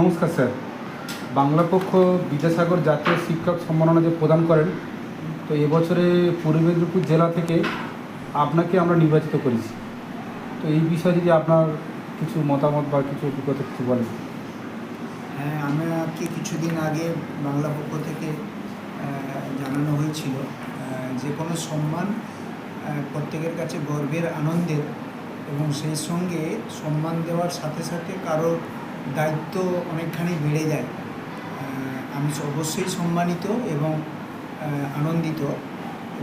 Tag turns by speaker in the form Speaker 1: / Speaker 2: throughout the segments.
Speaker 1: নমস্কার, স্যার। বাংলা পক্ষ বিদ্যাসাগর জাতীয় শিক্ষক সম্মাননা যে প্রদান করেন, তো এবছরে পূর্ব মেদিনীপুর জেলা থেকে আপনাকে আমরা নির্বাচিত করেছি। তো এই বিষয়ে যদি আপনার কিছু মতামত বা কিছু অভিজ্ঞতা কিছু বলেন।
Speaker 2: হ্যাঁ আমাকে কিছুদিন আগে বাংলা পক্ষ থেকে জানানো হয়েছিল যে কোনো সম্মান প্রত্যেকের কাছে গর্বের আনন্দের এবং সেই সঙ্গে সম্মান দেওয়ার সাথে সাথে কারোর দায়িত্ব অনেকখানি বেড়ে যায়। আমি অবশ্যই সম্মানিত এবং আনন্দিত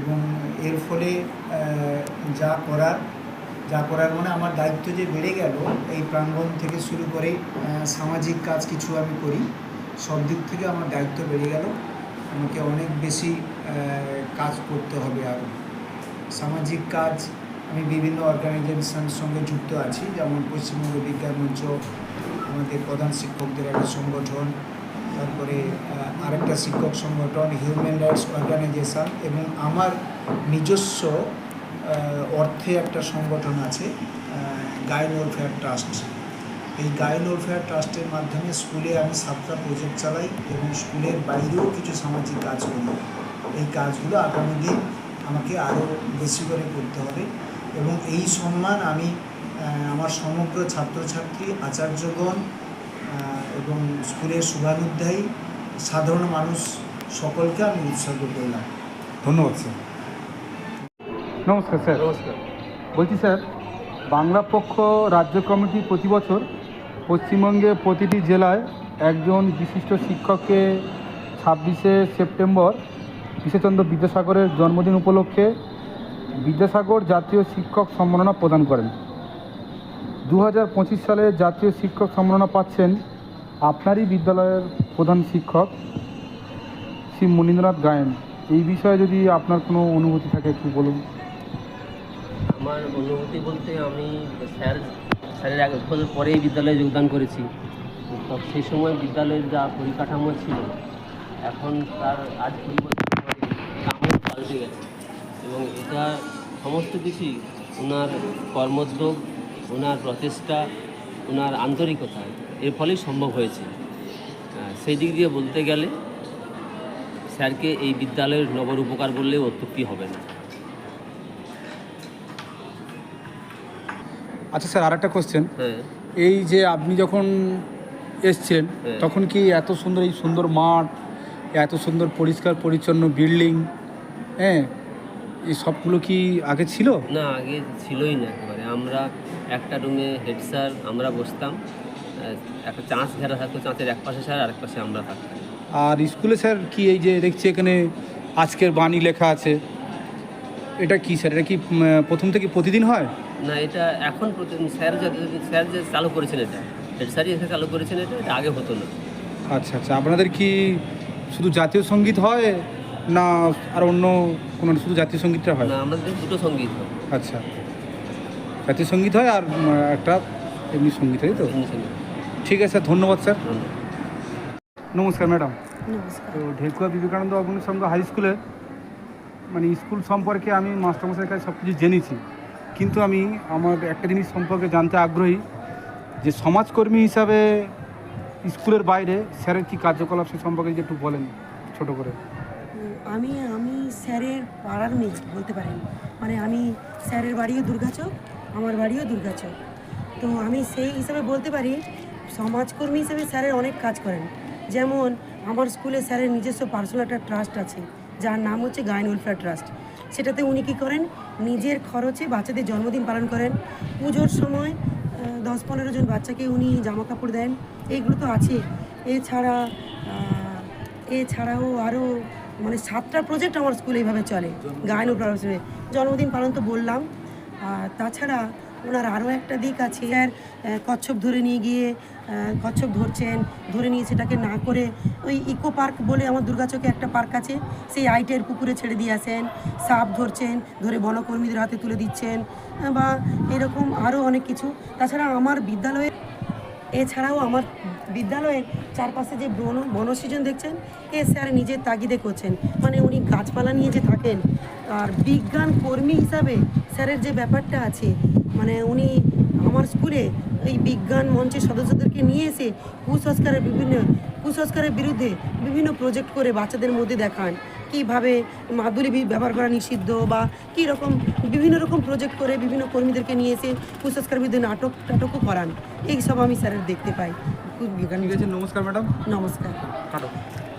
Speaker 2: এবং এর ফলে যা করার যা করার মানে আমার দায়িত্ব যে বেড়ে গেল, এই প্রাঙ্গণ থেকে শুরু করে সামাজিক কাজ কিছু আমি করি, সব দিক থেকে আমার দায়িত্ব বেড়ে গেল। আমাকে অনেক বেশি কাজ করতে হবে আরও সামাজিক কাজ, আমি বিভিন্ন অর্গানাইজেশনের সঙ্গে যুক্ত আছি, যেমন পশ্চিমবঙ্গ বিজ্ঞান মঞ্চ আমাদের প্রধান শিক্ষকদের একটা সংগঠন, তারপরে আরেকটা শিক্ষক সংগঠন হিউম্যান রাইটস অর্গানাইজেশন এবং আমার নিজস্ব অর্থে একটা সংগঠন আছে গাইল ওয়েলফেয়ার ট্রাস্ট এই গাইল ওয়েলফেয়ার ট্রাস্টের মাধ্যমে স্কুলে আমি সাতটা প্রজেক্ট চালাই এবং স্কুলের বাইরেও কিছু সামাজিক কাজ করি। এই কাজগুলো আগামী দিন আমাকে আরও বেশি করে করতে হবে এবং এই সম্মান আমি আমার সমগ্র ছাত্রছাত্রী আচার্যগণ এবং স্কুলের শুভানুধ্যায়ী সাধারণ মানুষ সকলকে আমি উৎসর্গ করলাম।
Speaker 1: ধন্যবাদ স্যার। নমস্কার স্যার।
Speaker 3: নমস্কার।
Speaker 1: বলছি স্যার বাংলা পক্ষ রাজ্য কমিটি প্রতি বছর পশ্চিমবঙ্গে প্রতিটি জেলায় একজন বিশিষ্ট শিক্ষককে ছাব্বিশে সেপ্টেম্বর ঈশ্বরচন্দ্র বিদ্যাসাগরের জন্মদিন উপলক্ষে বিদ্যাসাগর জাতীয় শিক্ষক সম্মাননা প্রদান করেন। দু হাজার পঁচিশ সালে জাতীয় শিক্ষক সম্মাননা পাচ্ছেন আপনারই বিদ্যালয়ের প্রধান শিক্ষক শ্রী মনীন্দ্রনাথ গায়েন। এই বিষয়ে যদি আপনার কোনো অনুভূতি থাকে একটু বলুন।
Speaker 3: আমার অনুভূতি বলতে আমি স্যার, স্যারের এক বছর পরেই বিদ্যালয়ে যোগদান করেছি। সেই সময় বিদ্যালয়ের যা পরিকাঠামো ছিল, এখন তার আজ কুড়ি বছর পরে পাল্টে গেছে। এবং এটা সমস্ত কিছুই ওনার কর্মোদ্যোগ ওনার প্রচেষ্টা ওনার আন্তরিকতা এর ফলেই সম্ভব হয়েছে। সেই দিক দিয়ে বলতে গেলে স্যারকে এই বিদ্যালয়ের নগর উপকার বললেও অত্যুক্তি হবে না।
Speaker 1: আচ্ছা স্যার আর একটা কোশ্চেন এই যে আপনি যখন এসছেন
Speaker 3: হ্যাঁ।
Speaker 1: তখন কি এত সুন্দর এই সুন্দর মাঠ এত সুন্দর পরিষ্কার পরিচ্ছন্ন বিল্ডিং হ্যাঁ? এই সবগুলো কি আগে ছিল?
Speaker 3: না আগে ছিলই না একেবারে। আমরা একটা রুমে হেড স্যার আমরা বসতাম। একটা চাঁচ ঘেরা থাকতো চাঁচের এক পাশে স্যার আরেক পাশে আমরা থাকতাম।
Speaker 1: আর স্কুলে স্যার কি এই যে দেখছি এখানে আজকের বাণী লেখা আছে এটা কি স্যার? এটা কি প্রথম থেকে প্রতিদিন হয়?
Speaker 3: না এটা এখন প্রতি- স্যার স্যার যে চালু করেছেন এটা হেড স্যারই এসে চালু করেছেন এটা এটা আগে হতো না।
Speaker 1: আচ্ছা আচ্ছা। আপনাদের কি শুধু জাতীয় সংগীত হয়? না আর অন্য কোনো শুধু জাতীয় সঙ্গীতটা হয়?
Speaker 3: না আমাদের দুটো সংগীত হয়।
Speaker 1: আচ্ছা। জাতীয় সংগীত হয় আর একটা এমনি সংগীত হয় তো? ঠিক আছে স্যার। ধন্যবাদ। স্যার নমস্কার ম্যাডাম।
Speaker 4: নমস্কার।
Speaker 1: তো ঢেকুয়া বিবেকানন্দ অগ্নিসংঘ হাই স্কুলে মানে স্কুল সম্পর্কে আমি মাস্টারমশাইয়ের কাছে সব কিছু জেনেছি। কিন্তু আমি আমার একটা জিনিস সম্পর্কে জানতে আগ্রহী যে সমাজকর্মী হিসাবে স্কুলের বাইরে স্যারের কী কার্যকলাপ সে সম্পর্কে যদি একটু বলেন ছোটো করে।
Speaker 4: আমি আমি স্যারের পাড়ার মেয়ে, বলতে পারেন। মানে আমি স্যারের বাড়িও দুর্গাচক আমার বাড়িও দুর্গাচক তো আমি সেই হিসাবে বলতে পারি, সমাজকর্মী হিসেবে স্যারের অনেক কাজ করেন। যেমন, আমার স্কুলে স্যারের নিজস্ব পার্সোনাল একটা ট্রাস্ট আছে, যার নাম হচ্ছে গায়ন ওয়েলফেয়ার ট্রাস্ট সেটাতে উনি কী করেন, নিজের খরচে বাচ্চাদের জন্মদিন পালন করেন। পুজোর সময় দশ পনেরো জন বাচ্চাকে উনি জামা কাপড় দেন। এইগুলো তো আছে। এছাড়া এছাড়াও আরও মানে সাতটা প্রজেক্ট আমার স্কুলে এইভাবে চলে গায়ন হিসেবে জন্মদিন পালন তো বললাম। আর তাছাড়া ওনার আরও একটা দিক আছে। আহ, কচ্ছপ ধরে নিয়ে গিয়ে কচ্ছপ ধরছেন ধরে নিয়ে সেটাকে না করে ওই ইকো পার্ক বলে আমার দুর্গাচকে একটা পার্ক আছে সেই আইটের পুকুরে ছেড়ে দিয়ে আসেন সাপ ধরছেন ধরে বনকর্মীদের হাতে তুলে দিচ্ছেন বা এরকম আরও অনেক কিছু। তাছাড়া আমার বিদ্যালয়ে এছাড়াও আমার বিদ্যালয়ের চারপাশে যে বন, বনসৃজন দেখছেন এ স্যার নিজের তাগিদে করছেন। মানে উনি গাছপালা নিয়ে যে থাকেন, আর বিজ্ঞান কর্মী হিসাবে স্যারের যে ব্যাপারটা আছে মানে উনি আমার স্কুলে এই বিজ্ঞান মঞ্চের সদস্যদেরকে নিয়ে এসে কুসংস্কারের বিভিন্ন, কুসংস্কারের বিরুদ্ধে বিভিন্ন প্রজেক্ট করে বাচ্চাদের মধ্যে দেখান। কীভাবে মাদুলি বি- ব্যবহার করা নিষিদ্ধ বা কী রকম বিভিন্ন রকম প্রজেক্ট করে বিভিন্ন কর্মীদেরকে নিয়ে এসে কুসংস্কার বিরুদ্ধে নাটক টাটকও করান। এইসব আমি স্যারের দেখতে পাই।
Speaker 1: নমস্কার ম্যাডাম।
Speaker 4: নমস্কার।